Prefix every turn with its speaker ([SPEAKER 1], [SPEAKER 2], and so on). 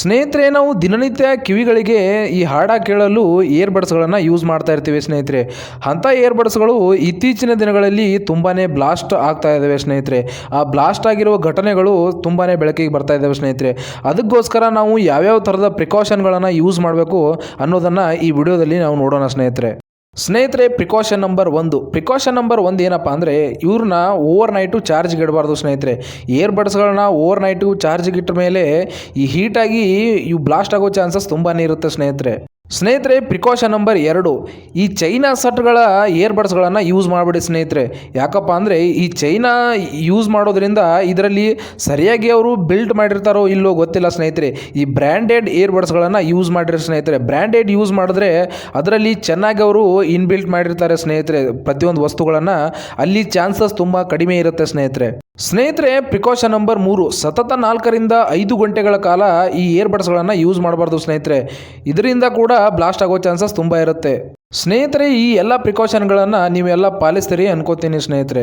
[SPEAKER 1] ಸ್ನೇಹಿತರೆ, ನಾವು ದಿನನಿತ್ಯ ಕಿವಿಗಳಿಗೆ ಈ ಹಾಡ ಕೇಳಲು ಏರ್ಬಡ್ಸ್ಗಳನ್ನು ಯೂಸ್ ಮಾಡ್ತಾ ಇರ್ತೀವಿ ಸ್ನೇಹಿತರೆ. ಅಂಥ ಏರ್ಬಡ್ಸ್ಗಳು ಇತ್ತೀಚಿನ ದಿನಗಳಲ್ಲಿ ತುಂಬಾ ಬ್ಲಾಸ್ಟ್ ಆಗ್ತಾ ಇದ್ದಾವೆ ಸ್ನೇಹಿತರೆ. ಆ ಬ್ಲಾಸ್ಟ್ ಆಗಿರುವ ಘಟನೆಗಳು ತುಂಬಾ ಬೆಳಕಿಗೆ ಬರ್ತಾ ಇದ್ದಾವೆ ಸ್ನೇಹಿತರೆ. ಅದಕ್ಕೋಸ್ಕರ ನಾವು ಯಾವ್ಯಾವ ಥರದ ಪ್ರಿಕಾಷನ್ಗಳನ್ನು ಯೂಸ್ ಮಾಡಬೇಕು ಅನ್ನೋದನ್ನು ಈ ವಿಡಿಯೋದಲ್ಲಿ ನಾವು ನೋಡೋಣ ಸ್ನೇಹಿತರೆ. ಸ್ನೇಹಿತರೆ ಪ್ರಿಕಾಷನ್ ನಂಬರ್ ಒಂದು. ಪ್ರಿಕಾಷನ್ ನಂಬರ್ ಒಂದು ಏನಪ್ಪ ಅಂದರೆ, ಇವ್ರನ್ನ ಓವರ್ ನೈಟು ಚಾರ್ಜ್ಗೆ ಇಡಬಾರ್ದು ಸ್ನೇಹಿತರೆ. ಇಯರ್ಬಡ್ಸ್ಗಳನ್ನ ಓವರ್ ನೈಟು ಚಾರ್ಜ್ಗೆ ಇಟ್ಟ ಮೇಲೆ ಈ ಹೀಟಾಗಿ ಇವು ಬ್ಲಾಸ್ಟ್ ಆಗೋ ಚಾನ್ಸಸ್ ತುಂಬಾ ಇರುತ್ತೆ ಸ್ನೇಹಿತರೆ. ಸ್ನೇಹಿತರೆ ಪ್ರಿಕಾಷನ್ ನಂಬರ್ ಎರಡು. ಈ ಚೈನಾ ಸಟ್ಗಳ ಏರ್ಬಡ್ಸ್ಗಳನ್ನು ಯೂಸ್ ಮಾಡಿಬಿಡಿ ಸ್ನೇಹಿತರೆ. ಯಾಕಪ್ಪ ಅಂದರೆ, ಈ ಚೈನಾ ಯೂಸ್ ಮಾಡೋದ್ರಿಂದ ಇದರಲ್ಲಿ ಸರಿಯಾಗಿ ಅವರು ಬಿಲ್ಡ್ ಮಾಡಿರ್ತಾರೋ ಇಲ್ಲೋ ಗೊತ್ತಿಲ್ಲ ಸ್ನೇಹಿತರೆ. ಈ ಬ್ರ್ಯಾಂಡೆಡ್ ಏರ್ಬಡ್ಸ್ಗಳನ್ನು ಯೂಸ್ ಮಾಡಿರೋ ಸ್ನೇಹಿತರೆ. ಬ್ರ್ಯಾಂಡೆಡ್ ಯೂಸ್ ಮಾಡಿದ್ರೆ ಅದರಲ್ಲಿ ಚೆನ್ನಾಗಿ ಅವರು ಇನ್ಬಿಲ್ಟ್ ಮಾಡಿರ್ತಾರೆ ಸ್ನೇಹಿತರೆ. ಪ್ರತಿಯೊಂದು ವಸ್ತುಗಳನ್ನು ಅಲ್ಲಿ ಚಾನ್ಸಸ್ ತುಂಬ ಕಡಿಮೆ ಇರುತ್ತೆ ಸ್ನೇಹಿತರೆ. ಸ್ನೇಹಿತರೆ ಪ್ರಿಕಾಷನ್ ನಂಬರ್ ಮೂರು. ಸತತ ನಾಲ್ಕರಿಂದ ಐದು ಗಂಟೆಗಳ ಕಾಲ ಈ ಏರ್ಬಡ್ಸ್ಗಳನ್ನು ಯೂಸ್ ಮಾಡಬಾರ್ದು ಸ್ನೇಹಿತರೆ. ಇದರಿಂದ ಕೂಡ ಬ್ಲಾಸ್ಟ್ ಆಗೋ ಚಾನ್ಸಸ್ ತುಂಬ ಇರುತ್ತೆ. ಸ್ನೇಹಿತರೆ, ಈ ಎಲ್ಲ ಪ್ರಿಕಾಷನ್ಗಳನ್ನು ನೀವೆಲ್ಲ ಪಾಲಿಸ್ತೀರಿ ಅನ್ಕೋತೀನಿ ಸ್ನೇಹಿತರೆ.